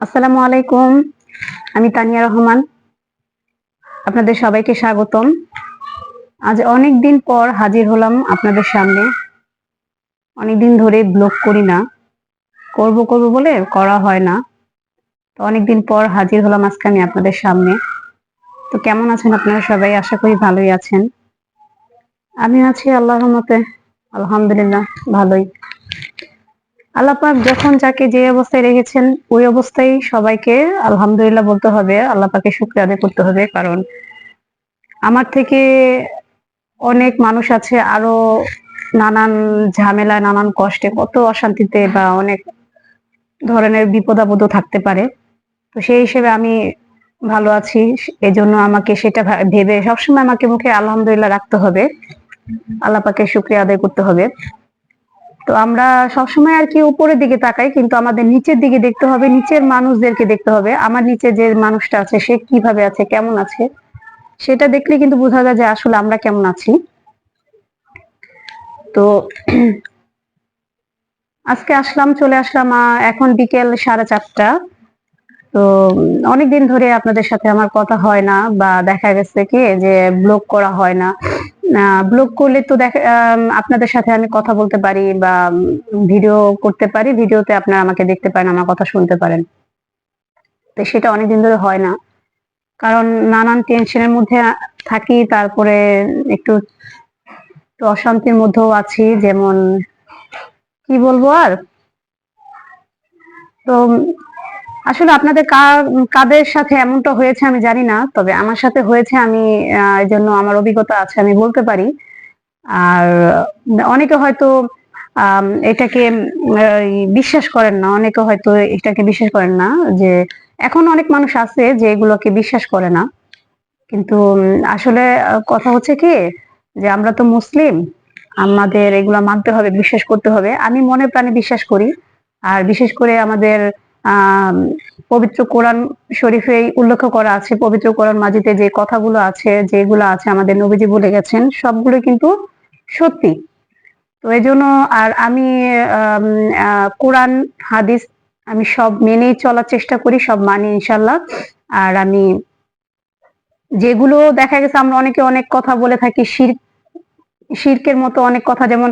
আসসালামু আলাইকুম। আমি তানিয়া রহমান। আপনাদের সবাইকে স্বাগতম। আজ অনেক দিন পর হাজির হলাম আপনাদের সামনে। অনেক দিন ধরে ব্লগ করি না। করব করব বলে করা হয় না। তো অনেক দিন পর হাজির হলাম আজকে আমি আপনাদের সামনে। তো কেমন আছেন আপনারা সবাই? আশা করি ভালোই আছেন। আমি আছি আল্লাহর মতে আলহামদুলিল্লাহ, ভালোই। আল্লাহ পাক যখন যাকে যে অবস্থায় রেখেছেন, ওই অবস্থায় সবাইকে আলহামদুলিল্লাহ বলতে হবে, আল্লাহ পাকে শুক্রিয়া আদায় করতে হবে। কারণ আমার থেকে অনেক মানুষ আছে আরও নানান ঝামেলা নানান কষ্টে কত অশান্তিতে বা অনেক ধরনের বিপদ আপদও থাকতে পারে। তো সেই হিসেবে আমি ভালো আছি, এজন্য আমাকে সেটা ভেবে সবসময় আমাকে মুখে আলহামদুলিল্লাহ রাখতে হবে। আল্লাহ পাকে শুক্রিয়া আদায় করতে হবে। তো আমরা সবসময় আর কি উপরের দিকে তাকাই, কিন্তু আমাদের নিচের দিকে দেখতে হবে, নিচের মানুষদেরকে দেখতে হবে, আমার নিচে যে মানুষটা আছে সে কীভাবে আছে, কেমন আছে, সেটা দেখলে কিন্তু বোঝা যায় যে আসলে আমরা কেমন আছি। তো আজকে আসলাম, চলে আসলাম এখন বিকেল সাড়ে চারটা। তো অনেকদিন ধরে আপনাদের সাথে আমার কথা হয় না বা দেখা গেছে কি, যে ব্লগ করা হয় না। ব্লগ করলে তো দেখা আপনাদের সাথে আমি কথা বলতে পারি বা ভিডিও করতে পারি। ভিডিওতে আপনারা আমাকে দেখতে পারেন, আমার কথা শুনতে পারেন। তো সেটা অনেকদিন ধরে হয় না। কারণ নানান টেনশনের মধ্যে থাকি, তারপরে একটু অশান্তির মধ্যেও আছি। যেমন, কি বলব আর? তো আসলে আপনাদের কাদের সাথে এমনটা হয়েছে আমি জানি না, তবে আমার সাথে হয়েছে আমি এই জন্য আমার অভিজ্ঞতা আছে, আমি বলতে পারি। আর অনেকে হয়তো এটাকে বিশ্বাস করেন না, অনেকে হয়তো এটাকে বিশ্বাস করেন না, যে এখন অনেক মানুষ আছে যে এগুলোকে বিশ্বাস করে না। কিন্তু আসলে কথা হচ্ছে কি, যে আমরা তো মুসলিম, আমাদের এগুলো মানতে হবে, বিশ্বাস করতে হবে। আমি মনে প্রাণে বিশ্বাস করি, আর বিশেষ করে আমাদের পবিত্র কোরআন শরীফে উল্লেখ করা আছে, পবিত্র কোরআন মাজিদে যে কথাগুলো আছে, যেগুলো আছে আমাদের নবীজি বলে গেছেন, সবগুলো কিন্তু সত্যি। তো এই জন্য আর আমি কোরআন, হাদিস আমি সব মেনেই চলার চেষ্টা করি, সব মানি ইনশাল্লাহ আর আমি যেগুলো দেখা গেছে, আমরা অনেকে অনেক কথা বলে থাকি, শির, শিরকের মতো অনেক কথা, যেমন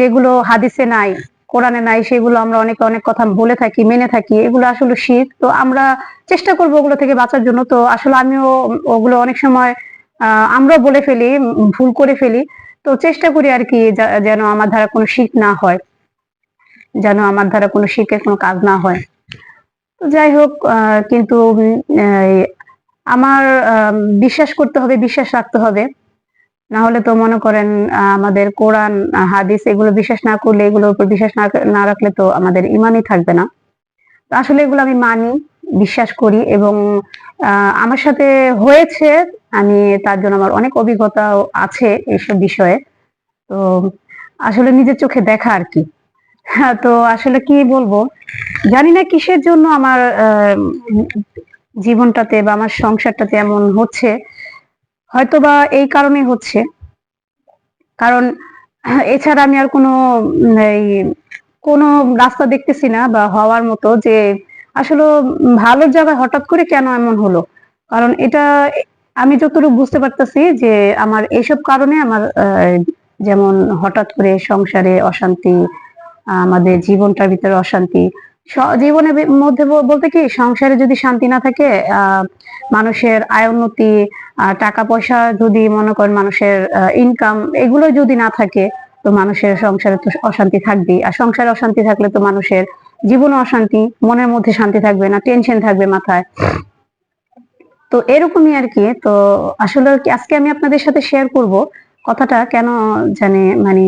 যেগুলো হাদিসে নাই কোরআনে নাই সেগুলো আমরা অনেকে অনেক কথা বলে থাকি মেনে থাকি এগুলো আসলে শির তো আমরা চেষ্টা করব ওগুলো থেকে বাঁচার জন্য। তো আসলে আমিও ওগুলো অনেক সময় আমরা বলে ফেলি ভুল করে ফেলি। তো চেষ্টা করি আর কি যেন আমার দ্বারা কোনো শিখ না হয় যেন আমার দ্বারা কোনো শিখের কোনো কাজ না হয়। তো যাই হোক কিন্তু আমার আম, বিশ্বাস করতে হবে বিশ্বাস রাখতে হবে। না হলে তো মনে করেন আমাদের কোরআন হাদিস এগুলো বিশ্বাস না করলে এগুলোর উপর বিশ্বাস না রাখলে তো আমাদের ইমানই থাকবে না। আসলে এগুলো আমি মানি বিশ্বাস করি এবং আমার সাথে হয়েছে আমি তার জন্য আমার অনেক অভিজ্ঞতা আছে এইসব বিষয়ে। তো আসলে নিজের চোখে দেখা আর কি। হ্যাঁ, তো আসলে কি বলব জানি না কিসের জন্য আমার জীবনটাতে বা আমার সংসারটাতে এমন হচ্ছে হয়তো বা এই কারণে হচ্ছে। কারণ এছাড়া আমি আর কোনো এই, কোনো রাস্তা দেখতেছি না বা হওয়ার মতো যে আসলে ভালো জায়গায় হঠাৎ করে কেন এমন হলো? কারণ এটা আমি যতটুকু বুঝতে পারতেছি যে আমার এইসব কারণে আমার যেমন হঠাৎ করে সংসারে অশান্তি, আমাদের জীবনটার ভিতরে অশান্তি জীবনের মধ্যে বলতে কি, সংসারে যদি শান্তি না থাকে মানুষের আয় উন্নতি টাকা পয়সা যদি মনে করেন মানুষের ইনকাম এগুলো যদি না থাকে, তো মানুষের সংসারে তো অশান্তি থাকবেই। আর সংসারে অশান্তি থাকলে তো মানুষের জীবনে অশান্তি, মনের মধ্যে শান্তি থাকবে না টেনশন থাকবে মাথায়। তো এরকমই আর কি, তো আসলে আজকে আমি আপনাদের সাথে শেয়ার করব কথাটা কেন জানে মানে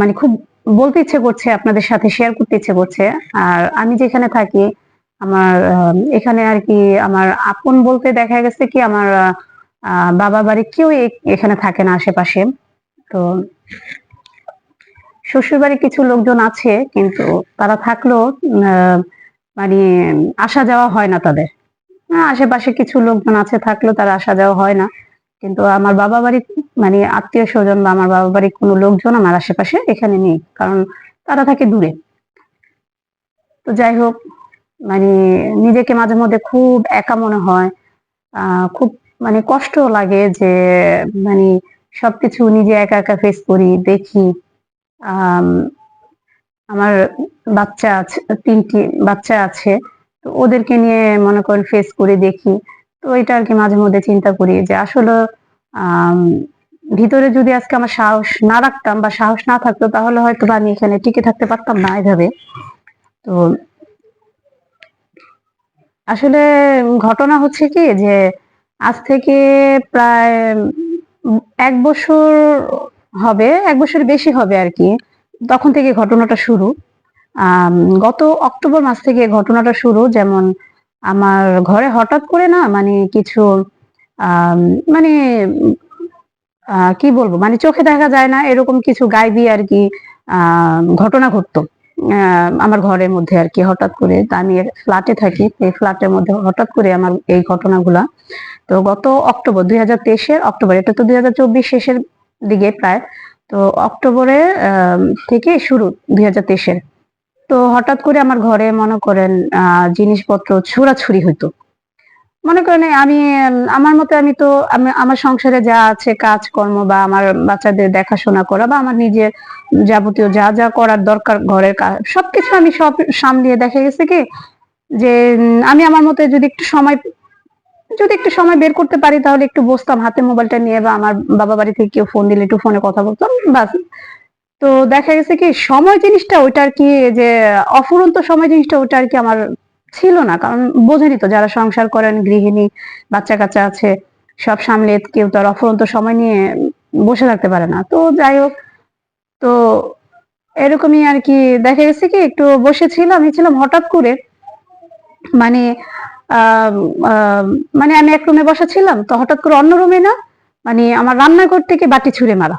মানে খুব বলতে ইচ্ছে করছে, আপনাদের সাথে শেয়ার করতে ইচ্ছে করছে। আর আমি যেখানে থাকি, আমার এখানে আর কি আমার আপন বলতে দেখা গেছে কি আমার বাবা বাড়ি কেউ এখানে থাকে না আশেপাশে। তো শ্বশুর বাড়ি কিছু লোকজন আছে, কিন্তু তারা থাকলেও মানে আসা যাওয়া হয় না তাদের। আশেপাশে কিছু লোকজন আছে, থাকলেও তারা আসা যাওয়া হয় না। কিন্তু আমার বাবা বাড়ি মানে আত্মীয় স্বজন বা আমার বাবা বাড়ির কোনো লোকজন আমার আশেপাশে এখানে নেই কারণ তারা থাকে দূরে। তো যাই হোক মানে নিজেকে মাঝে মধ্যে খুব একা মনে হয় খুব মানে কষ্ট লাগে যে মানে সবকিছু নিজে একা একা ফেস করি দেখি। আম, আমার বাচ্চা আছে তিনটি বাচ্চা আছে তো ওদেরকে নিয়ে মনে করেন ফেস করে দেখি। তো এটা আর কি মাঝে মধ্যে চিন্তা করি যে আসলে ভিতরে যদি আজকে আমার সাহস না রাখতাম বা সাহস না থাকতো, তাহলে হয়তো বা আমি এখানে টিকে থাকতে পারতাম না এভাবে। তো আসলে ঘটনা হচ্ছে কি যে আজ থেকে প্রায় এক বছর হবে, এক বছর বেশি হবে আর কি, তখন থেকে ঘটনাটা শুরু। গত অক্টোবর মাস থেকে ঘটনাটা শুরু, যেমন আমার ঘরে হঠাৎ করে না মানে কিছু মানে কি বলব মানে চোখে দেখা যায় না, এরকম কিছু গাইবি আর কি ঘটনা ঘটতো। আমার ঘরের মধ্যে আর কি হঠাৎ করে, তা আমি ফ্ল্যাটে থাকি, এই ফ্ল্যাটের মধ্যে হঠাৎ করে আমার এই ঘটনাগুলা। তো গত অক্টোবর, দুই হাজার তেইশের অক্টোবর, এটা তো দুই হাজার চব্বিশ শেষের দিকে প্রায়, তো অক্টোবরে থেকে শুরু, দুই হাজার তেইশের। তো হঠাৎ করে আমার ঘরে মনে করেন জিনিসপত্র ছোড়াছুড়ি হইতো। মনে করেন আমি, আমার মতে আমি তো, আমি, আমার সংসারে যা আছে কাজকর্ম বা আমার বাচ্চাদের দেখাশোনা করা বা আমার নিজের যাবতীয় যা যা করার দরকার ঘরের কাজ, সবকিছু আমি সব সামলিয়ে দেখা গেছে কি যে, আমি আমার মতে যদি একটু সময়, যদি একটু সময় বের করতে পারি তাহলে একটু বসতাম হাতে মোবাইলটা নিয়ে বা আমার বাবা বাড়ি থেকে কেউ ফোন দিলে একটু ফোনে কথা বলতাম, বাস। তো দেখা গেছে কি, সময় জিনিসটা ওইটা আর কি যে অফুরন্ত সময় জিনিসটা ওইটা আর কি আমার ছিল না। কারণ বোঝেনি তো যারা সংসার করেন, গৃহিণী, বাচ্চা কাচ্চা আছে, সব সামলে কেউ তো আর অফুরন্ত সময় নিয়ে বসে থাকতে পারে না। তো যাই হোক, তো এরকমই আর কি দেখা গেছে কি, একটু বসেছিলাম ছিলাম হঠাৎ করে। মানে মানে আমি এক রুমে বসা ছিলাম তো হঠাৎ করে অন্য রুমে না মানে আমার রান্নাঘর থেকে বাটি ছুঁড়ে মারা।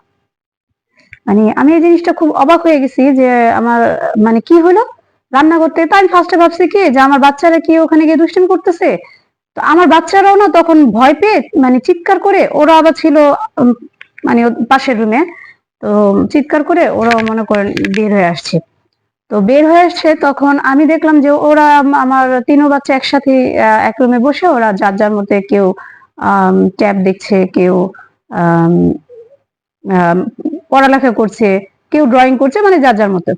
মানে আমি এই জিনিসটা খুব অবাক হয়ে গেছি যে আমার মানে কি হলো? রান্না করতে তাই আমি ফার্স্টে ভাবছি কি যে আমার বাচ্চারা কি ওখানে গিয়ে দুষ্টামি করতেছে? তো আমার বাচ্চারাও না তখন ভয় পেয়ে মানে চিৎকার করে, ওরা আবার ছিল মানে পাশের রুমে তো চিৎকার করে ওরাও মনে করেন বের হয়ে আসছে। তো বের হয়ে আসছে তখন আমি দেখলাম যে ওরা আমার তিনও বাচ্চা একসাথে এক রুমে বসে ওরা যার যার মধ্যে কেউ ট্যাব দেখছে, কেউ পড়ালেখা করছে, কেউ ড্রয়িং করছে মানে যার যার মতো।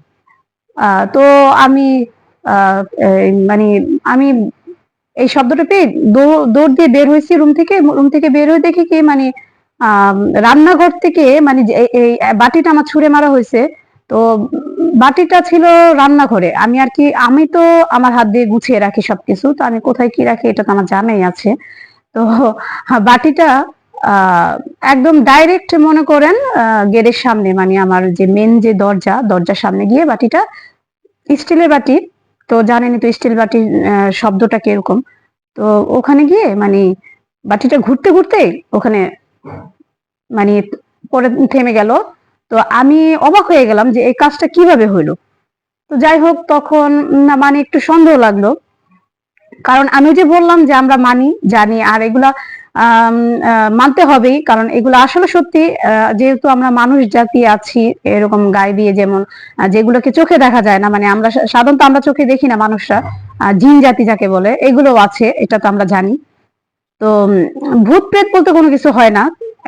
তো আমি মানে আমি এই শব্দটা পেয়ে দৌড় দিয়ে বের হয়েছি রুম থেকে রুম থেকে বের হয়ে দেখি কি মানে রান্নাঘর থেকে মানে এই বাটিটা আমার ছুঁড়ে মারা হয়েছে। তো বাটিটা ছিল রান্নাঘরে। আমি আর কি, আমি তো আমার হাত দিয়ে গুছিয়ে রাখি সবকিছু। তো আমি কোথায় কি রাখি, এটা তো আমার জানাই আছে। তো বাটিটা একদম ডাইরেক্ট মনে করেন গেটের সামনে মানে আমার যে মেন যে দরজা, দরজার সামনে গিয়ে বাটিটা স্টিলের বাটি, তো জানেনই তো স্টিল বাটির শব্দটা কীরকম। তো ওখানে গিয়ে মানে বাটিটা ঘুরতে ঘুরতে ওখানে মানে পরে থেমে গেল। তো আমি অবাক হয়ে গেলাম যে এই কাজটা কীভাবে হইল। তো যাই হোক, তখন না মানে একটু সন্দেহ লাগল। কারণ আমি যে বললাম যে আমরা মানি, জানি, আর এগুলা মানতে হবেই, কারণ এগুলো আসলে সত্যি যেহেতু আমরা মানুষ জাতি আছি, এরকম গায়ে দিয়ে যেমন যেগুলোকে চোখে দেখা যায় না মানে আমরা সাধারণত আমরা চোখে দেখি না মানুষরা জিন জাতি যাকে বলে এগুলো আছে, এটা তো আমরা জানি। তো ভূত প্রেত বলতে কোনো কিছু হয় না,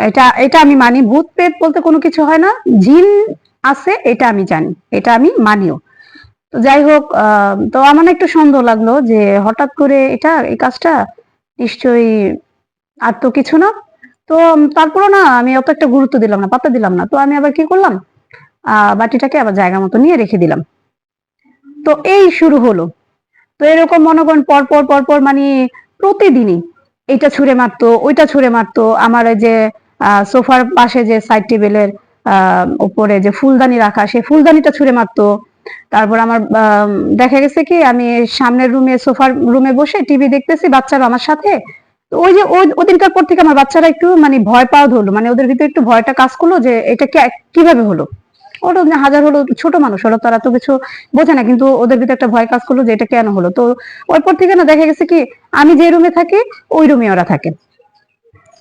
এটা এটা আমি মানি, ভূত প্রেত বলতে কোনো কিছু হয় না, জিন আছে, এটা আমি জানি, এটা আমি মানিও। তো যাই হোক তো আমার একটু সন্দেহ লাগল যে হঠাৎ করে এটা, এই কাজটা নিশ্চয়ই আর তো কিছু না। তো তারপরও না আমি অত একটা গুরুত্ব দিলাম না পাত্তা দিলাম না। তো আমি আবার কি করলাম? আহ বাটিটাকে আবার জায়গা মতো নিয়ে রেখে দিলাম। তো এই শুরু হলো। তো এরকম মনে করেন পর পর পর পর মানে প্রতিদিনই এটা ছুঁড়ে মারতো ওইটা ছুঁড়ে মারতো। আমার যে সোফার পাশে যে সাইড টেবিলের আহ উপরে যে ফুলদানি রাখা সেই ফুলদানিটা ছুঁড়ে মারতো। তারপর আমার আম, দেখা গেছে কি আমি সামনের রুমে সোফার রুমে বসে টিভি দেখতেছি বাচ্চারা আমার সাথে। তো ওই যে ওদিনকার পর থেকে আমার বাচ্চারা একটু মানে ভয় পাওয়া ধরলো। মানে ওদের ভিতরে একটু ভয়টা কাজ করল যে এটা কীভাবে হলো? ওরা না হাজার হলো ছোট মানুষ, ওরা তারা তো কিছু বোঝে না, কিন্তু ওদের ভিতরে একটা ভয় কাজ করল যে এটা কেন হলো? তো ওই পর থেকে না দেখা গেছে কি, আমি যে রুমে থাকি, ওই রুমে ওরা থাকে।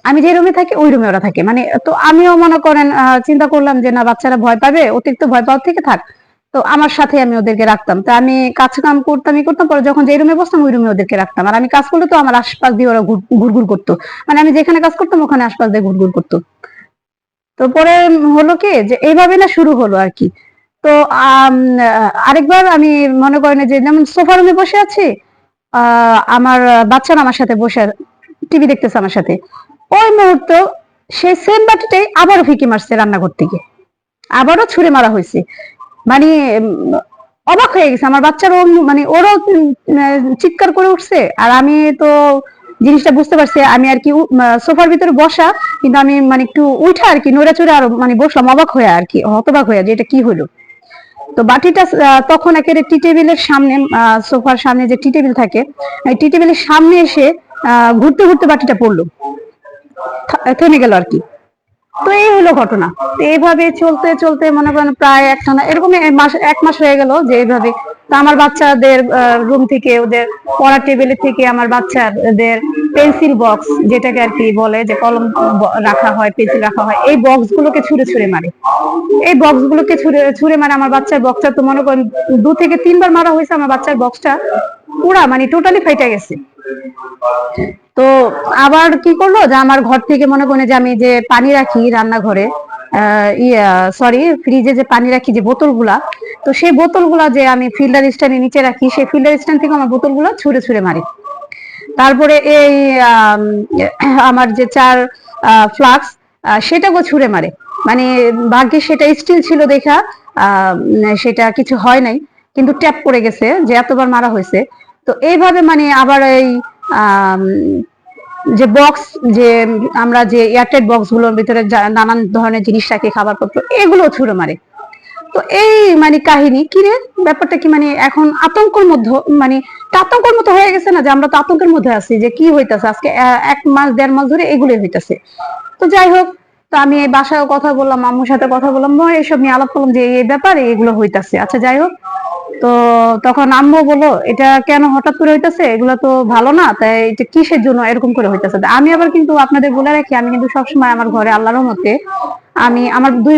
আমি যে রুমে থাকি, ওই রুমে ওরা থাকে। মানে তো আমিও মনে করেন চিন্তা করলাম যে না, বাচ্চারা ভয় পাবে, অতিরিক্ত ভয় পাওয়ার থেকে থাক। তো আমার সাথে আমি ওদেরকে রাখতাম। তো আমি কাজ কাম করতাম, ই করতাম, পরে যখন যে রুমে বসতাম, ওই রুমে ওদেরকে রাখতাম। আর আমি কাজ করলে তো আমার আশপাশ দিয়ে ওরা ঘুর- ঘুরঘুর করতো। মানে আমি যেখানে কাজ করতাম, ওখানে আশপাশ দিয়ে ঘুরঘুর করতো। তো পরে হলো কি যে এইভাবে না শুরু হলো আর কি। তো আরেকবার আমি মনে করেন যে, যেমন সোফা রুমে বসে আছি আমার বাচ্চারা আমার সাথে বসে, টিভি দেখতেছে আমার সাথে। ওই মুহূর্তে সেই সেম বাটিটাই আবারও ফিকে মারছে রান্নাঘর থেকে। আবারও ছুঁড়ে মারা হয়েছে। মানে অবাক হয়ে গেছে। আমার বাচ্চারও মানে ওরও চিৎকার করে উঠছে। আর আমি তো জিনিসটা বুঝতে পারছি, আমি আর কি সোফার ভিতরে বসা, কিন্তু আমি মানে একটু উঠা আর কি নড়ে চড়ে আর মানে বসলাম, অবাক হয়ে আর কি, হতবাক হয়ে যে এটা কি হলো। তো বাটিটা তখন একেবারে টি টেবিলের সামনে সোফার সামনে যে টি টেবিল থাকে টি টেবিলের সামনে এসে ঘুরতে ঘুরতে বাটিটা পড়ল। থেমে গেল আর কি। তো এই হলো ঘটনা। তো এইভাবে চলতে চলতে মনে করেন প্রায় একটানা এরকম এক মাস এক মাস হয়ে গেল যে এইভাবে। তো আমার বাচ্চাদের রুম থেকে, ওদের পড়ার টেবিলে থেকে আমার বাচ্চাদের পেন্সিল বক্স যেটাকে আর কি বলে যে কলম রাখা হয় পেন্সিল রাখা হয়, এই বক্স গুলোকে ছুঁড়ে ছুঁড়ে মারে। এই বক্স গুলোকে ছুঁড়ে ছুঁড়ে মারে আমার বাচ্চার বক্সটা তো মনে করেন দু থেকে তিনবার মারা হয়েছে আমার বাচ্চার বক্সটা পুরা মানে টোটালি ফাইটা গেছে। তো আবার কি করল? যে আমার ঘর থেকে মনে করেন যে আমি যে পানি রাখি রান্নাঘরে সরি ফ্রিজে যে পানি রাখি যে বোতলগুলা তো সেই বোতলগুলা যে আমি ফিল্টার স্ট্যান্ডের নিচে রাখি সেই ফিল্টার স্ট্যান্ড থেকে আমার বোতলগুলা ছুঁড়ে ছুঁড়ে মারি। তারপরে এই আম, আমার যে চার ফ্লাক্স সেটাকেও ছুঁড়ে মারে। মানে ভাগ্যে সেটা স্টিল ছিল দেখা সেটা কিছু হয় নাই কিন্তু ট্যাপ পড়ে গেছে যে এতবার মারা হয়েছে। তো এইভাবে মানে আবার এই যে বক্স যে আমরা যে এয়ারটাইট বক্সগুলোর ভিতরে নানান ধরনের জিনিস রাখি খাবারপত্র, এগুলো ছুঁড়ে মারে। তো এই মানে কাহিনী, কি রে? ব্যাপারটা কি মানে এখন আতঙ্কের মধ্যে মানে আতঙ্কের মতো হয়ে গেছে না যে আমরা তো আতঙ্কের মধ্যে আছি যে কি হইতাছে? আজকে এক মাস, দেড় মাস ধরে এগুলোই হইতাছে। তো যাই হোক, তো আমি এই বাসায় কথা বললাম, আম্মুর সাথে কথা বললাম মই এসব নিয়ে আলাপ করলাম যে এই ব্যাপারে এগুলো হইতাছে। আচ্ছা যাই হোক। তো তখন আম্মু বলো এটা কেন হঠাৎ করে হইতাছে? এগুলো তো ভালো না, তাই এটা কিসের জন্য এরকম করে হইতাছে? আমি আবার কিন্তু আপনাদের বলে রাখি, আমি কিন্তু সবসময় আমার ঘরে আল্লাহর মতে আমি আমার দুই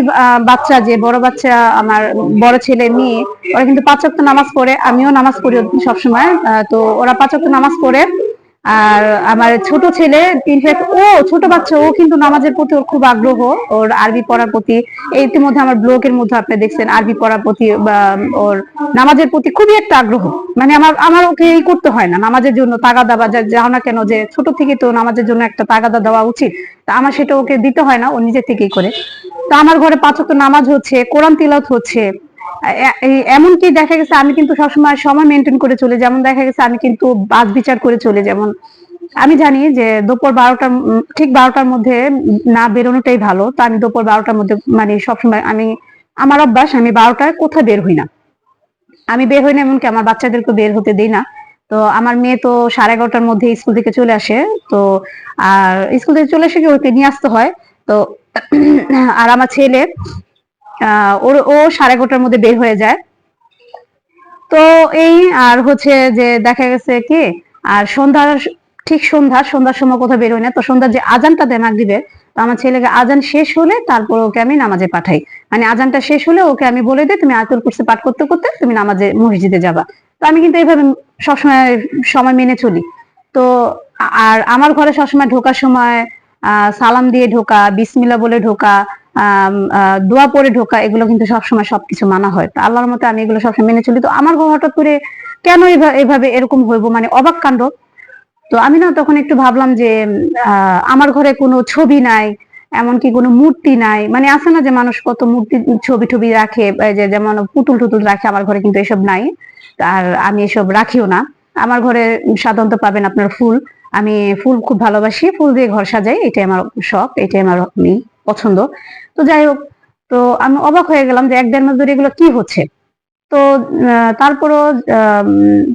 বাচ্চা, যে বড় বাচ্চা, আমার বড় ছেলে, মেয়ে, ওরা কিন্তু পাঁচ নামাজ পড়ে, আমিও নামাজ পড়ি সবসময় তো ওরা পাঁচ নামাজ পড়ে। আর আমার ছোট ছেলে ইনফ্যাক্ট ও ছোট বাচ্চা, ও কিন্তু নামাজের প্রতি ওর খুব আগ্রহ, ওর আরবি পড়ার প্রতি। ইতিমধ্যে আমার ব্লগের মধ্যে আপনি দেখছেন, আরবি পড়ার প্রতি ওর নামাজের প্রতি খুবই একটা আগ্রহ। মানে আমার আমার ওকে এই করতে হয় না, নামাজের জন্য তাগাদা বা যাও না কেন, যে ছোট থেকে তো নামাজের জন্য একটা তাগাদা দেওয়া উচিত। তা আমার সেটা ওকে দিতে হয় না, ও নিজে থেকেই করে। তো আমার ঘরে পাঁচ ওয়াক্ত নামাজ হচ্ছে, কোরআন তিলাওয়াত হচ্ছে এমনকি দেখা গেছে আমি কিন্তু সবসময় সময় মেনটেন করে চলে। যেমন দেখা গেছে আমি কিন্তু বাস বিচার করে চলি, যেমন। আমি জানি যে দুপুর বারোটার ঠিক বারোটার মধ্যে না বেরোনোটাই ভালো। তো আমি দুপুর বারোটার মধ্যে মানে সবসময় আমি, আমার অভ্যাস, আমি বারোটায় কোথায় বের হই না। আমি বের হই না এমনকি আমার বাচ্চাদেরকে বের হতে দিই না। তো আমার মেয়ে তো সাড়ে এগারোটার মধ্যে স্কুল থেকে চলে আসে। তো, আর স্কুল থেকে চলে এসে কি ওকে নিয়ে আসতে হয়? তো, আর আমার ছেলে ওর, ও সাড়ে এগারোটার মধ্যে বের হয়ে যায়। তো এই আর হচ্ছে যে দেখা গেছে কি, আর সন্ধ্যা ঠিক সন্ধ্যা, সন্ধ্যার সময় কোথাও বের হয় না। তো সন্ধ্যার যে আজানটা দেয় মাগরিবের, তো আমার ছেলেকে আজান শেষ হলে তারপর ওকে আমি নামাজে পাঠাই। মানে আজানটা শেষ হলে ওকে আমি বলে দিই, তুমি আয়তুল কুরসি পাঠ করতে করতে তুমি নামাজে মসজিদে যাবা। তো আমি কিন্তু এইভাবে সবসময় সময় মেনে চলি। তো আর আমার ঘরে সবসময় ঢোকার সময় সালাম দিয়ে ঢোকা বিসমিল্লা বলে ঢোকা দোয়া পরে ঢোকা, এগুলো কিন্তু সবসময় সবকিছু মানা হয়। তো আল্লাহর মতে আমি এগুলো সবসময় মেনে চলি। তো আমার ঘর হঠাৎ করে কেন এভাবে এরকম হইব? মানে অবাক কাণ্ড। তো আমি না তখন একটু ভাবলাম যে আমার ঘরে কোনো ছবি নাই, এমনকি কোনো মূর্তি নাই। মানে আছে না যে মানুষ কত মূর্তি, ছবি টবি রাখে যে যেমন পুতুল টুতুল রাখে, আমার ঘরে কিন্তু এসব নাই। আর আমি এসব রাখিও না। আমার ঘরে সাধারণত পাবেন আপনার ফুল। আমি ফুল খুব ভালোবাসি, ফুল দিয়ে ঘর সাজাই, এটাই আমার শখ, এটাই আমার পছন্দ। তো যাই হোক, তো আমি অবাক হয়ে গেলাম যে এক দেড় মাস ধরে এগুলো কি হচ্ছে। তো তারপরও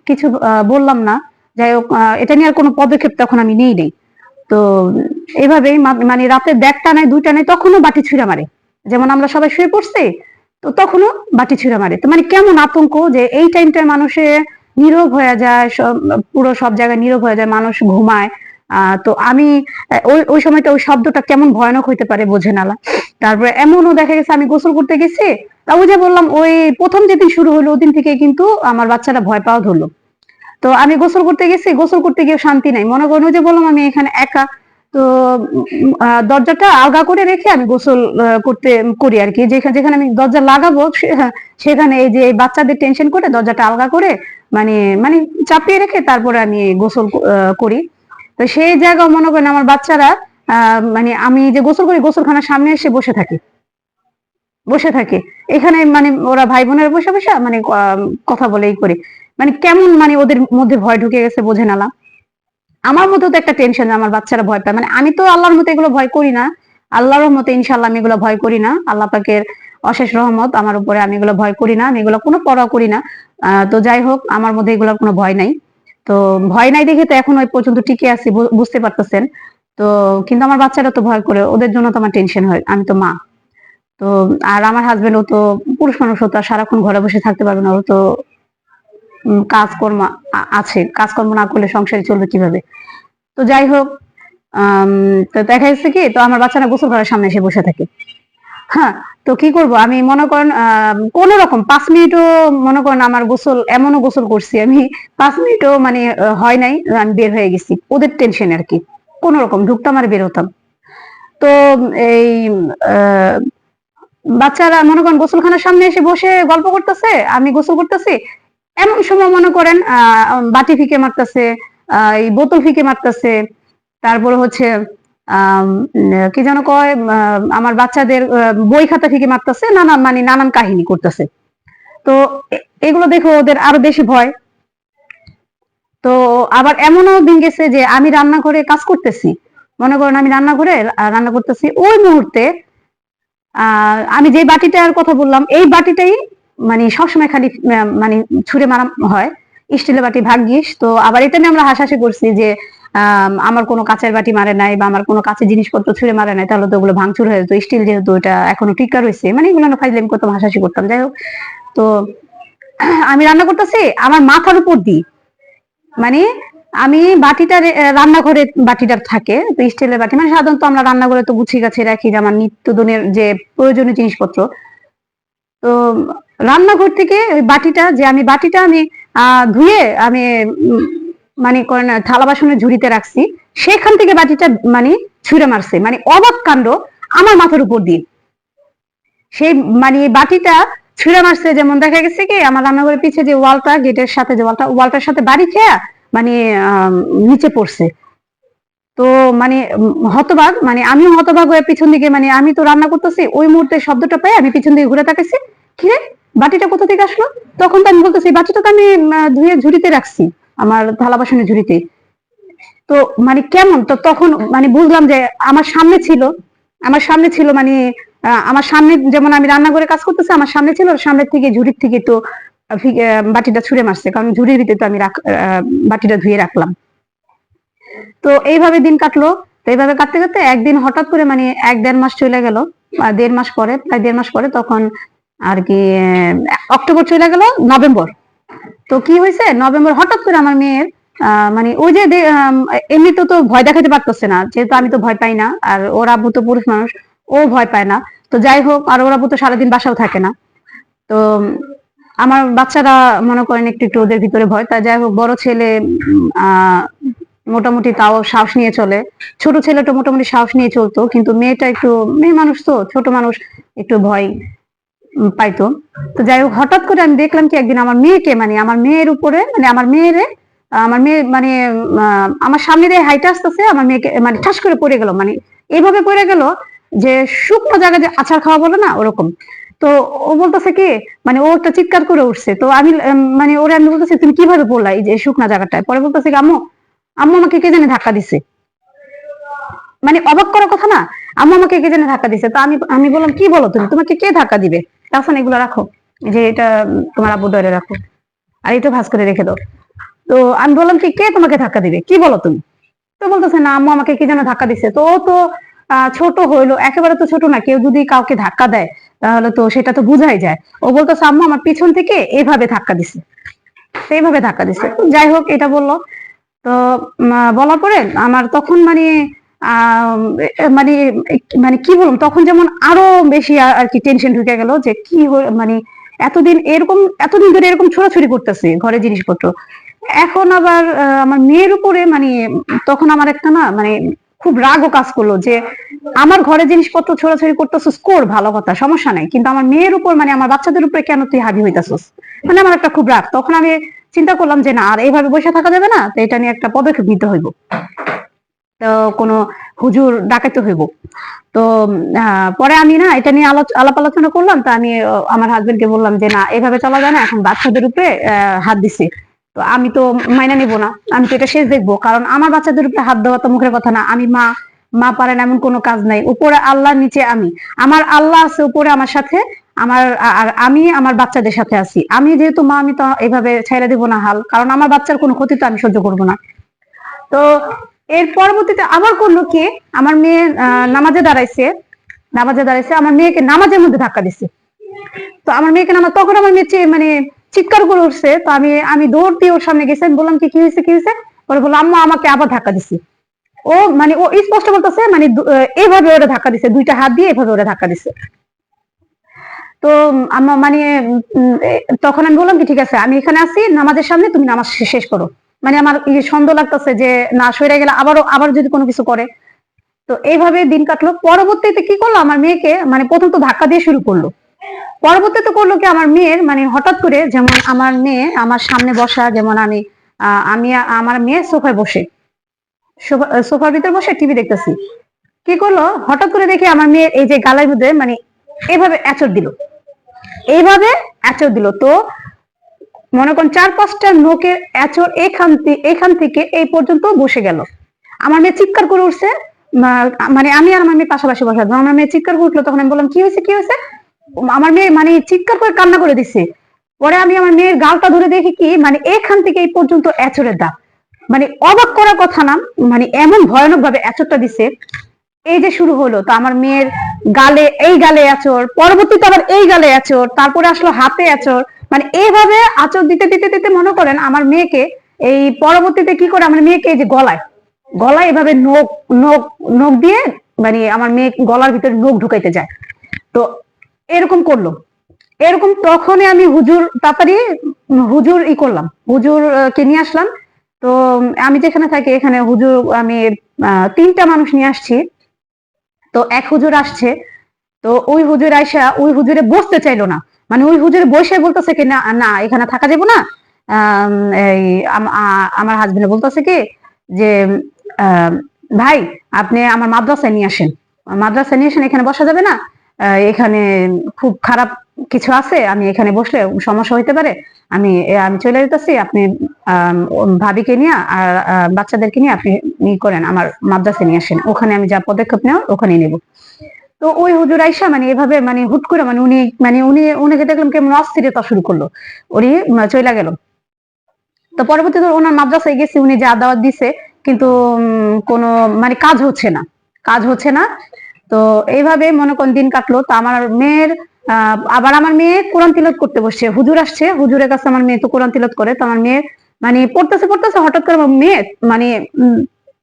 কিছু বললাম না। যাই হোক এটা নিয়ে আর কোনো পদক্ষেপ তখন আমি নেই নেই। তো এইভাবেই মানে রাতে দেড়টা নাই, দুইটা নাই, তখনও বাটি ছুঁড়া মারে। যেমন আমরা সবাই শুয়ে পড়ছি, তো তখনও বাটি ছুঁড়া মারে। তো মানে কেমন আতঙ্ক যে এই টাইমটায় মানুষে নীরব হয়ে যায় পুরো সব জায়গায় নীরব হয়ে যায়, মানুষ ঘুমায়। তো আমি ওই ওই সময়টা ওই শব্দটা কেমন ভয়ানক হইতে পারে বোঝে নালা তারপরে এমনও দেখা গেছে, আমি গোসল করতে গেছি, তা ওই যে বললাম, ওই প্রথম যেদিন শুরু হলো, ওদিন থেকে কিন্তু আমার বাচ্চাটা ভয় পাওয়া ধরলো। তো আমি গোসল করতে গেছি, গোসল করতে গিয়ে শান্তি নাই। মনে করেন ওই যে বললাম, আমি এখানে একা। তো দরজাটা আলগা করে রেখে আমি গোসল করতে, করি আর কি। যেখানে যেখানে আমি দরজা লাগাবো সেখানে এই যে বাচ্চাদের টেনশন করে দরজাটা আলগা করে মানে মানে চাপিয়ে রেখে তারপরে আমি গোসল করি। তো সেই জায়গায় মনে করেন আমার বাচ্চারা মানে আমি যে গোসল করি, গোসলখানার সামনে এসে বসে থাকে। বসে থাকে। এখানে মানে ওরা ভাই বোনের বসে বসে মানে কথা বলেই করি। মানে কেমন মানে ওদের মধ্যে ভয় ঢুকে গেছে বোঝে নালা আমার মধ্যেও তো একটা টেনশন আমার বাচ্চারা ভয় পায়। মানে আমি তো আল্লাহর মতো এগুলো ভয় করি না। আল্লাহর মতো ইনশাল্লাহ আমি এগুলো ভয় করি না। আল্লাহ পাকের অশেষ রহমত আমার উপরে আমি এগুলো ভয় করি না আমি এগুলো কোনো পড়া করি না। আহ, তো যাই হোক আমার মধ্যে এগুলোর কোনো ভয় নাই। তো ভয় নাই দেখে তো এখন ওই পর্যন্ত টিকে আছি বুঝতে পারতেছেন। তো কিন্তু আমার বাচ্চারা তো ভয় করে ওদের জন্য তো আমার টেনশন হয় আমি তো মা। তো আর আমার হাজবেন্ডও তো পুরুষ মানুষ তো সারাক্ষণ ঘরে বসে থাকতে পারবে না ওর তো কাজকর্ম আছে কাজকর্ম না করলে সংসারে চলবে কীভাবে? তো যাই হোক আম, তো দেখা যাচ্ছে কি তো আমার বাচ্চারা গোসল করার সামনে এসে বসে থাকে। হ্যাঁ তো কি করব? আমি মনে করেন কোন রকম পাঁচ মিনিটও মনে করেন আমার গোসল, এমনও গোসল করছি আমি, পাঁচ মিনিটও মানে হয় নাই, আমি বের হয়ে গেছি। ওদের টেনশন আর কি। কোন রকম ঢুকতাম আর বের হতাম। তো এই বাচ্চারা মনে করেন গোসলখানার সামনে এসে বসে গল্প করতেছে, আমি গোসল করতেছি। এমন সময় মনে করেন, আহ, বাটি ফিকে মারতেছে, আহ, এই বোতল ফিকে মারতেছে, তারপরে হচ্ছে কি যেন কয় আমার বাচ্চাদের বই খাতা ফিকে মারতেছে নানান মানে নানান কাহিনী করতেছে। তো এগুলো দেখে ওদের আরও বেশি ভয়। তো আবার এমনও দিন গেছে যে আমি রান্নাঘরে কাজ করতেছি। মনে করেন আমি রান্নাঘরে আহ, রান্না করতেছি। ওই মুহূর্তে আমি যে বাটিটার কথা বললাম এই বাটিটাই মানে সবসময় খালি মানে ছুঁড়ে মারা হয়। স্টিলের বাটি ভাগ্যিস তো আবার এটা নিয়ে আমরা হাসাহাসি করছি যে আমার কোনো কাঁচের বাটি মারে নাই বা আমার কোনো কাঁচের জিনিসপত্র ছুঁড়ে মারে নাই, তাহলে তো ওগুলো ভাঙচুর হয়ে যেত। স্টিল যেহেতু এটা এখনও টিকা রয়েছে মানে এগুলো ফাইজলাম করতাম, হাসাহাসি করতাম। যাই হোক, তো আমি রান্না করতেছি, আমার মাথার উপর দিই। মানে আমি বাটিটা রান্নাঘরে বাটিটা থাকে, তো স্টিলের বাটি। মানে সাধারণত আমরা রান্নাঘরে তো গুছিয়ে গাছে রাখি আমার নিত্যদিনের যে প্রয়োজনীয় জিনিসপত্র। তো রান্নাঘর থেকে ওই বাটিটা, যে আমি বাটিটা আমি, আহ, ধুয়ে আমি মানে থালা বাসনের ঝুড়িতে রাখছি। সেখান থেকে বাটিটা মানে ছুঁড়ে মারছে। মানে অবাক কাণ্ড আমার মাথার উপর দিয়ে। সেই মানে বাটিটা ছুঁড়ে মারছে যেমন দেখা গেছে কি, আমার রান্নাঘরের পিছে যে ওয়ালটা, গেটের সাথে যে ওয়ালটা, ওয়ালটার সাথে বাড়ি খেয়া মানে নিচে পড়ছে। তো মানে হতবাক মানে আমিও হতবাক হয়ে পিছন দিকে মানে আমি তো রান্না করতেছি, ওই মুহূর্তে শব্দটা পাই আমি পিছন দিকে ঘুরে তাকাইছি। কিরে, বাটিটা কোথা থেকে আসলো? তখন তো আমি বলতেছি, বাটিটা তো আমি ধুয়ে ঝুড়িতে রাখছি। আমার থালা বাসনের ঝুড়িতে। তো মানে কেমন? তো তখন মানে বুঝলাম যে আমার সামনে ছিল, আমার সামনে ছিল মানে আমার সামনে যেমন আমি রান্নাঘরে কাজ করতেছি, আমার সামনে ছিল ওর সামনের থেকে ঝুড়ির থেকে তো বাটিটা ছুঁড়ে মারছে, কারণ ঝুড়ির ভিতরে তো আমি বাটিটা ধুয়ে রাখলাম। তো এইভাবে দিন কাটলো। তো এইভাবে কাটতে কাটতে একদিন হঠাৎ করে মানে এক দেড় মাস চলে গেল দেড় মাস পরে, প্রায় দেড় মাস পরে তখন আর কি অক্টোবর চলে গেল, নভেম্বর। তো কি হয়েছে? নভেম্বর হঠাৎ করে আমার মেয়ের মানে ওই যে এমনিতে তো ভয় দেখাতে পারতেছে না, যেহেতু আমি তো ভয় পাই না, আর ওর আব্বু তো পুরুষ মানুষ, ও ভয় পায় না। তো যাই হোক, আর ওর আব্বু তো সারাদিন বাসাও থাকে না। তো আমার বাচ্চারা মনে করেন একটু একটু ওদের ভিতরে ভয়, তা যাই হোক, বড় ছেলে মোটামুটি তাও সাহস নিয়ে চলে। ছোট ছেলেটা মোটামুটি সাহস নিয়ে চলতো, কিন্তু মেয়েটা একটু, মেয়ে মানুষ তো, ছোট মানুষ একটু ভয়। পাইতো। তো যাই হোক, হঠাৎ করে আমি দেখলাম কি একদিন আমার মেয়েকে মানে আমার মেয়ের উপরে মানে আমার মেয়েরে আমার মেয়ে মানে আমার সামনে দিয়ে হাইটে আসতেছে, আমার মেয়েকে মানে ঠাস করে পড়ে গেল। মানে এইভাবে পড়ে গেল যে শুকনো জায়গায় যে আচার খাওয়া বলে না, ওরকম। তো ও বলতেছে কি মানে ও একটা চিৎকার করে উঠছে। তো আমি মানে ওরে আমি বলতেছি, তুমি কীভাবে পড়লা এই যে শুকনা জায়গাটায়? পরে বলতেছে আম্মু আম্মু আমাকে কে জানে ধাক্কা দিছে? মানে অবাক করার কথা না, আম্মু আমাকে কে জানে ধাক্কা দিছে? তো আমি আমি বললাম, কি বলো তুমি? তোমাকে কে ধাক্কা দিবে? তাহলে এগুলো রাখো। যে এটা তোমার আব্বু ডরে রাখো। আর এটা ভাস করে রেখে দাও। তো আমি বললাম কি, কে তোমাকে ধাক্কা দিবে? কি বলো তুমি? তো বলতেছে, না, আম্মু আমাকে কি যেন ধাক্কা দিছে? তো তো ছোট হইল, একেবারে তো ছোট না, কেউ যদি কাউকে ধাক্কা দেয়, তাহলে তো সেটা তো বুঝাই যায়। ও বলতো আম্মু আমার পিছন থেকে এইভাবে ধাক্কা দিছে। এইভাবে ধাক্কা দিছে। যাই হোক, এটা বলল। তো বলার পরে আমার তখন মানে মানে মানে কি বলুন তখন যেমন আরও বেশি আর কি টেনশন ঢুকে গেল যে কি মানে এতদিন এরকম, এতদিন ধরে এরকম ছোড়াছুড়ি করতেছে ঘরে জিনিসপত্র। এখন আবার আমার মেয়ের উপরে মানে তখন আমার একটা না মানে খুব রাগও কাজ করল যে আমার ঘরে জিনিসপত্র ছোড়াছুড়ি করতেছিস, কোর ভালো কথা, সমস্যা নাই। কিন্তু আমার মেয়ের উপর মানে আমার বাচ্চাদের উপরে কেন তুই হাবি হইতাছিস? মানে আমার একটা খুব রাগ। তখন আমি চিন্তা করলাম যে না, আর এইভাবে বসে থাকা যাবে না, তো এটা নিয়ে একটা পদক্ষেপ নিতে হইব। তো কোনো হুজুর ডাকাইতে হইব। তো পরে আমি না এটা নিয়ে আলাপ আলোচনা করলাম, তো আমি আমার হাজবেন্ডকে বললাম যে, না, এভাবে চলা যায় না, এখন বাচ্চাদের উপরে হাত দিছি। তো আমি তো মাইনা নিব না, আমি তো এটা শেষ দেখব, কারণ আমার বাচ্চাদের উপরে হাত দেওয়া তো মুখের কথা না, আমি মা মা পারেন এমন কোনো কাজ নাই, উপরে আল্লাহ নিচে আমি। আমার আল্লাহ আছে উপরে আমার সাথে, আমার আর আমি আমার বাচ্চাদের সাথে আছি। আমি যেহেতু মা, আমি তো এভাবে ছেড়ে দিব না হাল, কারণ আমার বাচ্চার কোনো ক্ষতি তো আমি সহ্য করব না। তো এর পরবর্তীতে আবার করল কি? আমার মেয়ে নামাজে দাঁড়াইছে। নামাজে দাঁড়াইছে, আমার মেয়েকে নামাজের মধ্যে ধাক্কা দিছে। তো আমার মেয়েকে নামাজ তখন আমার মেয়ে মানে চিৎকার করে উঠছে। তো আমি আমি দৌড় দিয়ে ওর সামনে গেছি। আমি বললাম, কি কি হয়েছে কি হয়েছে? পরে বললাম আম্মা, আমাকে আবার ধাক্কা দিছি। ও মানে ও স্পষ্ট বলতেছে মানে এইভাবে ওরা ধাক্কা দিছে। দুইটা হাত দিয়ে এভাবে ওরা ধাক্কা দিছে। তো আমার মানে তখন আমি বললাম কি, ঠিক আছে, আমি এখানে আছি। নামাজের সামনে তুমি নামাজ শেষ করো। মানে আমার ই সন্দেহ লাগতেছে যে না সরে গেলে আবারও, আবার যদি কোনো কিছু করে। তো এইভাবে দিন কাটলো। পরবর্তীতে কি করল? আমার মেয়েকে মানে প্রথম তো ধাক্কা দিয়ে শুরু করল। পরবর্তীতে করল কি? আমার মেয়ের মানে হঠাৎ করে যেমন আমার মেয়ে আমার সামনে বসা, যেমন আমি আমি, আমার মেয়ে সোফায় বসে। সোফা- সোফার ভিতর বসে টিভি দেখতেছি। কি করল? হঠাৎ করে দেখি আমার মেয়ের এই যে গালের মধ্যে মানে এইভাবে এচর দিল। এইভাবে এচর দিল। তো মনে করেন চার পাঁচটা নোকের এচর এখান এখান থেকে এই পর্যন্ত বসে গেল। আমার মেয়ে চিৎকার করে উঠছে মানে আমি আর আমার মেয়ে পাশাপাশি বসা আমার মেয়ে চিৎকার করে উঠল, তখন আমি বললাম, কি হয়েছে কি হয়েছে? আমার মেয়ে মানে চিৎকার করে কান্না করে দিচ্ছে। পরে আমি আমার মেয়ের গালটা ধরে দেখি কি মানে এখান থেকে এই পর্যন্ত এচরের দাগ। মানে অবাক করার কথা না মানে এমন ভয়ানক ভাবে এচরটা দিছে এই যে শুরু হলো, তো আমার মেয়ের গালে এই গালে আচর পরবর্তীতে আবার এই গালে এচর, তারপরে আসলো হাতে আচর মানে এইভাবে আচর দিতে দিতে দিতে মনে করেন আমার মেয়েকে এই পরবর্তীতে কি করে আমার মেয়েকে এই যে গলায় গলায় এভাবে নখ নখ নখ দিয়ে মানে আমার মেয়ে গলার ভিতরে নখ ঢুকাইতে যায়। তো এরকম করল। এরকম তখনই আমি হুজুর তাড়াতাড়ি, হুজুর ই করলাম। হুজুর কে নিয়ে আসলাম। তো আমি যেখানে থাকি এখানে হুজুর, আমি তিনটা মানুষ নিয়ে আসছি। তো এক হুজুর আসছে। তো ওই হুজুর আইসা, ওই হুজুরে বসতে চাইলো না। মানে ওই হুজুরে বসে বলতেছে কি, না না, এখানে থাকা যাবে না। আমার হাজবেন্ড বলতেছে কি যে ভাই, আপনি আমার মাদ্রাসায় নিয়ে আসেন। মাদ্রাসায় নিয়ে আসেন, এখানে বসা যাবে না। এখানে খুব খারাপ কিছু আছে, আমি এখানে বসলে সমস্যা হইতে পারে। আমি আমি চলে যেতেছি, আপনি ভাবিকে নিয়ে আর বাচ্চাদেরকে নিয়ে আপনি করেন, আমার মাদ্রাসায় নিয়ে আসেন। ওখানে আমি যা পদক্ষেপ নেওয়ার ওখানে নেব। তো ওই হুজুর আইসা মানে এভাবে মানে হুট করে মানে উনি মানে উনি, উনিকে দেখলাম কেমন অস্থিরতা শুরু করল। উনি চলে গেল। তো পরবর্তীতে ওনার মাদ্রাসায় গেছি, উনি যা দাওয়াত দিছে, কিন্তু কোনো মানে কাজ হচ্ছে না। কাজ হচ্ছে না। তো এইভাবে মনে করেন দিন কাটলো। তো আমার মেয়ের আবার আমার মেয়ে কোরআন তিলত করতে বসছে। হুজুর আসছে, হুজুরের কাছে আমার মেয়ে তো কোরআন তিলত করে। তো আমার মেয়ে মানে পড়তেছে পড়তেছে, হঠাৎ করে আমার মেয়ে মানে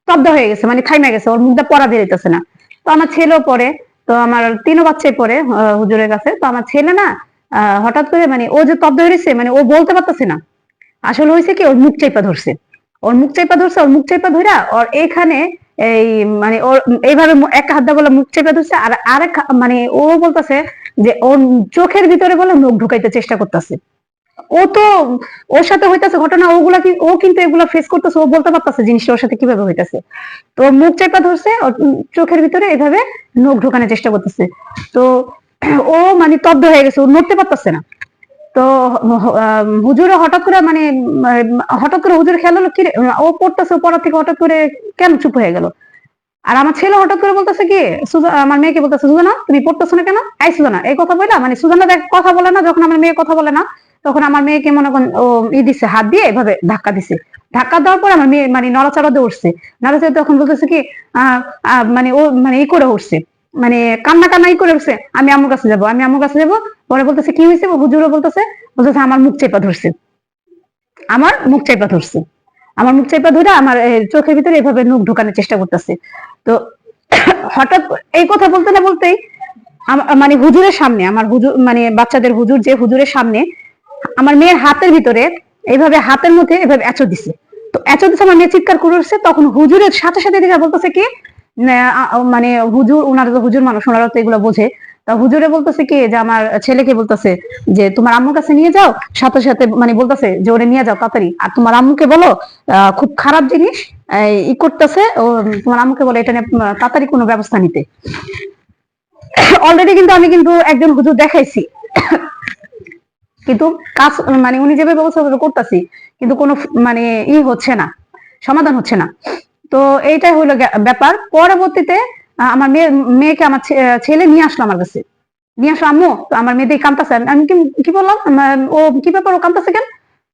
স্তব্ধ হয়ে গেছে মানে থাইমে গেছে, ওর মুখটা পড়া বেরোতেছে না। তো আমার ছেলেও পড়ে। তো আমার তিনও বাচ্চাই পরে হুজুরের কাছে। তো আমার ছেলে না হঠাৎ করে মানে ও যে তব্দ হয়েছে মানে ও বলতে পারতেছে না। আসলে হয়েছে কি, ওর মুখ চাইপা ধরছে। ওর মুখ চাইপা ধরছে, ওর মুখ চাইপা ধরা ওর এইখানে এই মানে ওর এইভাবে এক হাত দা বলে মুখ চেপে ধরছে, আর আরেক মানে ও বলতেছে যে ওর চোখের ভিতরে বলে মুখ ঢুকাইতে চেষ্টা করতেছে। ও তো ওর সাথে হইতাছে ঘটনা, ওগুলা কি ও কিন্তু এগুলা ফেস করতেছে, ও বলতে পারতেছে জিনিসটা ওর সাথে কীভাবে হইতাছে। তো মুখ চেপা ধরছে চোখের ভিতরে এভাবে নখ ঢোকানোর চেষ্টা করতেছে। তো ও মানে তব্দ হয়ে গেছে, ও নড়তে পারতেছে না। তো হুজুরে হঠাৎ করে মানে হঠাৎ করে হুজুর খেয়াল হলো কি ও পড়তেছে পড়া থেকে হঠাৎ করে কেন চুপ হয়ে গেল? আর আমার ছেলে হঠাৎ করে বলতেছে কি আমার মেয়েকে বলতেছে, সুজানা, তুমি পড়তেছো না কেন? এই সুজানা, এই কথা বলে মানে সুজানা কথা বলে না, যখন আমার মেয়ে কথা বলে না তখন আমার মেয়েকে মনে করেন, ও ই দিছে, হাত দিয়ে এভাবে ধাক্কা দিছে। ধাক্কা দেওয়ার পর আমার মেয়ে মানে নড়াচড়া দিয়ে উঠছে নড়াচড়া তখন বলতেছে কি মানে ও মানে ই করে উঠছে। মানে কান্না কান্না ই করে উঠছে, আমি আম্মুর কাছে যাব, আমি আম্মুর কাছে যাব। পরে বলতেছে, কি হয়েছে? হুজুরও বলতেছে বলতেছে, আমার মুখ চেপা ধরছে। আমার মুখ চেপা ধরছে। আমার মুখ চেপা ধরে আমার চোখের ভিতরে এভাবে মুখ ঢোকানোর চেষ্টা করতেছে। তো হঠাৎ এই কথা বলতে না বলতেই মানে হুজুরের সামনে, আমার হুজুর মানে বাচ্চাদের হুজুর যে হুজুরের সামনে আমার মেয়ের হাতের ভিতরে এইভাবে হাতের মধ্যে এভাবে এঁচো দিছে। তো এঁচো দিছে আমার মেয়ে চিৎকার করে তখন হুজুরের সাথে সাথে দিকে বলতেছে কি মানে হুজুর ওনারা তো হুজুর মানুষ ওনারা তো এগুলো বোঝে। তা হুজুরে বলতেছে কি, যে আমার ছেলেকে বলতেছে যে, তোমার আম্মুর কাছে নিয়ে যাও, সাথে সাথে মানে বলতেছে যে, ওরে নিয়ে যাও তাড়াতাড়ি। আর তোমার আম্মুকে বলো খুব খারাপ জিনিস ই করতেছে, ও, তোমার আম্মুকে বলো, এটা নিয়ে তাড়াতাড়ি কোনো ব্যবস্থা নিতে। অলরেডি কিন্তু আমি কিন্তু একজন হুজুর দেখাইছি। কিন্তু কাজ মানে উনি যেভাবে ব্যবস্থা করতেছি, কিন্তু কোনো মানে ই হচ্ছে না, সমাধান হচ্ছে না। তো এইটাই হলো ব্যাপার। পরবর্তীতে আমার মেয়ে, মেয়েকে আমার ছেলে নিয়ে আসলো আমার কাছে। নিয়ে আসলো, আম্মু, তো আমার মেয়ে দিয়ে কামতাছে আমি কি বললাম? ও কি ব্যাপার, ও কামতাছে কেন?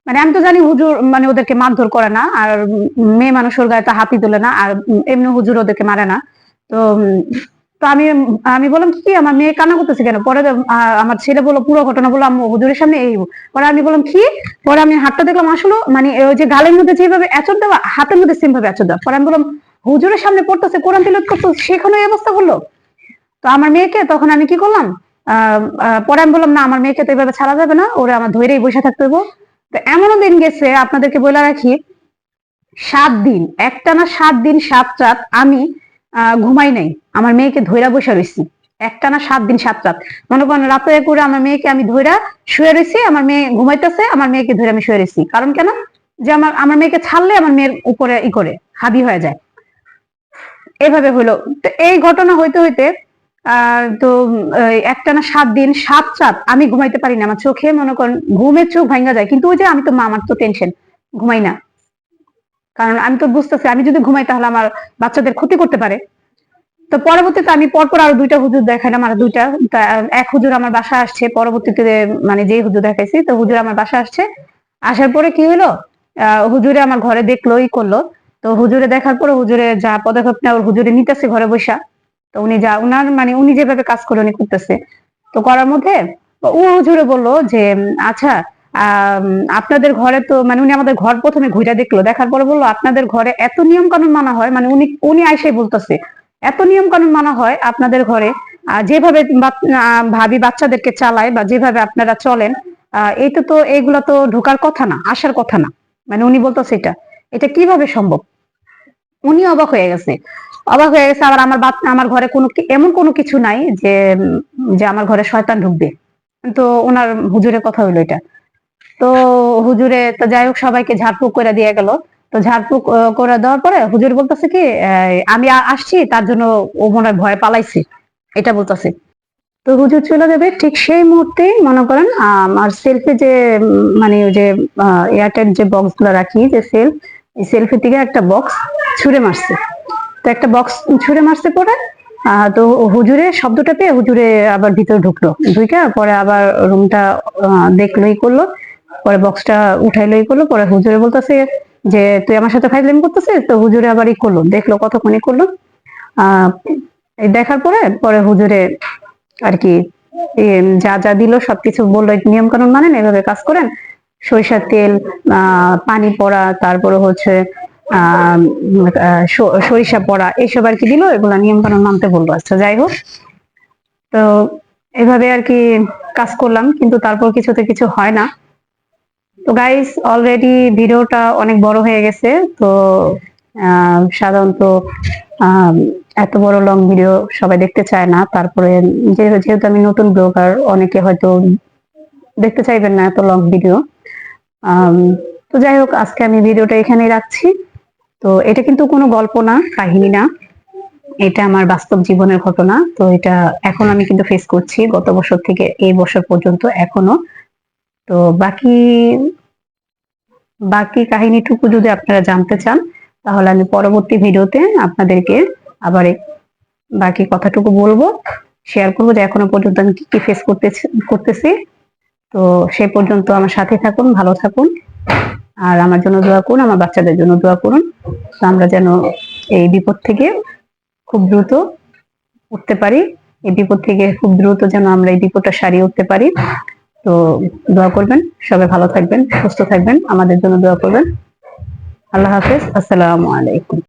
মানে আমি তো জানি হুজুর মানে ওদেরকে মারধর করে না, আর মেয়ে মানুষের গায়ে তো হাতি তোলে না, আর এমনি হুজুর ওদেরকে মারে না। তো তো আমি আমি বললাম, কি, আমার মেয়ে কান্না করতেছে কেন? পরে আমার ছেলে বলল, পুরো ঘটনা বলল আম্মু হুজুরের সামনে এই পরে আমি বললাম, কি? পরে আমি হাতটা দেখলাম আসলো মানে ওই যে গালের মধ্যে যেভাবে এচর দেওয়া, হাতের মধ্যে সেম ভাবে এচর দেওয়া। পরে আমি বললাম, হুজুরের সামনে পড়তেছে, কোরআন তিলত করতো, সেখানে এই অবস্থা বলল তো আমার মেয়েকে তখন আমি কি করলাম পরে আমি বললাম, না, আমার মেয়েকে তো এভাবে ছাড়া যাবে না, ওরা আমার ধৈরেই বসে থাকতে হইব। তো এমনও দিন গেছে, আপনাদেরকে বলে রাখি, সাত দিন, একটানা সাত দিন সাত রাত আমি ঘুমাই নাই। আমার মেয়েকে ধৈরা বসে রয়েছি একটানা সাত দিন সাত রাত। মনে করেন রাতে করে আমার মেয়েকে আমি ধৈরা শুয়ে রয়েছি আমার মেয়ে ঘুমাইতেছে আমার মেয়েকে ধরে আমি শুয়ে রয়েছি কারণ কেন? যে আমার আমার মেয়েকে ছাড়লে আমার মেয়ের উপরে ই করে হাবি হয়ে যায়। এভাবে হলো। তো এই ঘটনা হইতে হইতে তো আহ, একটানা সাত দিন সাত রাত আমি ঘুমাইতে পারি না। আমার চোখে মনে করেন ঘুমের চোখ ভাঙ্গা যায়। কিন্তু ওই যে আমি তো মা আমার তো টেনশন ঘুমাই না। কারণ আমি তো বুঝতেছি, আমি যদি ঘুমাই তাহলে আমার বাচ্চাদের ক্ষতি করতে পারে। তো পরবর্তীতে আমি পরপর আরও দুইটা হুজুর দেখালাম আর দুইটা এক হুজুর আমার বাসা আসছে, পরবর্তীতে মানে যে হুজুর দেখাইছি, তো হুজুর আমার বাসা আসছে। আসার পরে কি হলো হুজুরে আমার ঘরে দেখল, ই করল। তো হুজুরে দেখার পরে হুজুরে যা পদক্ষেপ নেওয়ার হুজুরে নিতেছে ঘরে বসা। তো উনি যা, উনার মানে উনি যেভাবে কাজ করে উনি করতেছে। তো করার মধ্যে ও হুজুরে বলল যে আচ্ছা আপনাদের ঘরে তো মানে উনি আমাদের ঘর প্রথমে ঘুরে দেখল, দেখার পরে বলল, আপনাদের ঘরে এত নিয়ম কানুন মানা হয়? মানে উনি উনি আইসাই বলতেছে, এত নিয়ম কানুন মানা হয় আপনাদের ঘরে যেভাবে ভাবি বাচ্চাদেরকে চালায় বা যেভাবে আপনারা চলেন এইটা তো, এইগুলা তো ঢোকার কথা না, আসার কথা না। মানে উনি বলতেছে এটা এটা কীভাবে সম্ভব? উনি অবাক হয়ে গেছে, অবাক হয়ে গেছে, আবার আমার আমার ঘরে কোনো এমন কোনো কিছু নাই যে যে আমার ঘরে শয়তান ঢুকবে। তো ওনার হুজুরের কথা হইল এটা। তো হুজুরে, তো যাই হোক সবাইকে ঝাড়ফুঁক করে দিয়ে গেল। তো ঝাড়ফুঁক করে দেওয়ার পরে হুজুর বলতেছে কি আমি আসছি, তার জন্য ও মনে হয় ভয় পালাইছে। এটা বলতেছে। তো হুজুর চলে যাবে ঠিক সেই মুহূর্তে, মনে করেন আমার সেলফি যে মানে ওই যে এয়ারটেল যে বক্সগুলো রাখি, যে সেলফ এই সেলফি থেকে একটা বক্স ছুঁড়ে মারছে। তো একটা বক্স ছুঁড়ে মারছে পরে তো হুজুরে শব্দটা পেয়ে হুজুরে আবার ভিতরে ঢুকলো। ঢুকে পরে আবার রুমটা দেখল, ই করল। পরে বক্সটা উঠাইলো ই করল, পরে হুজুরে বলতেছে যে, তুই আমার সাথে ফাইজলামি করতেছিস? তো হুজুরে আবার ই করল, দেখল, কতক্ষণ করল। আহ দেখার পরে পরে হুজুরে আর কি যা যা দিল, সবকিছু বলল নিয়ম কানুন মানেন, এভাবে কাজ করেন। সরিষার তেল পানি পড়া, তারপরে হচ্ছে সরিষা পড়া এইসব আর কি দিল, এগুলা নিয়ম কানুন মানতে বলল। আচ্ছা যাই হোক। তো এভাবে আর কি কাজ করলাম, কিন্তু তারপর কিছুতে কিছু হয় না। তো গাইস অলরেডি ভিডিওটা অনেক বড় হয়ে গেছে, তো সাধারণত এত বড় লং ভিডিও সবাই দেখতে চায় না। তারপরে যেহেতু আমি নতুন ব্লগার অনেকে হয়তো দেখতে চাইবেন না এত লং ভিডিও তো যাই হোক, আজকে আমি ভিডিওটা এখানেই রাখছি। তো এটা কিন্তু কোনো গল্প না, কাহিনী না। এটা আমার বাস্তব জীবনের ঘটনা। তো এটা এখন আমি কিন্তু ফেস করছি। গত বছর থেকে এই বছর পর্যন্ত এখনও। তো বাকি বাকি কাহিনীটুকু যদি আপনারা জানতে চান, তাহলে আমি পরবর্তী ভিডিওতে আপনাদেরকে আবার বাকি কথাটুকু বলব। শেয়ার করব যে এখনও পর্যন্ত আমি কি কি ফেস করতেছি করতেছি। তো সে পর্যন্ত আমার সাথে থাকুন, ভালো থাকুন। আর আমার জন্য দোয়া করুন, আমার বাচ্চাদের জন্য দোয়া করুন। তো আমরা যেন এই বিপদ থেকে খুব দ্রুত উঠতে পারি। এই বিপদ থেকে খুব দ্রুত যেন আমরা এই বিপদটা সারিয়ে উঠতে পারি। তো দোয়া করবেন, সবাই ভালো থাকবেন, সুস্থ থাকবেন, আমাদের জন্য দোয়া করবেন। আল্লাহ হাফেজ, আসসালামু আলাইকুম।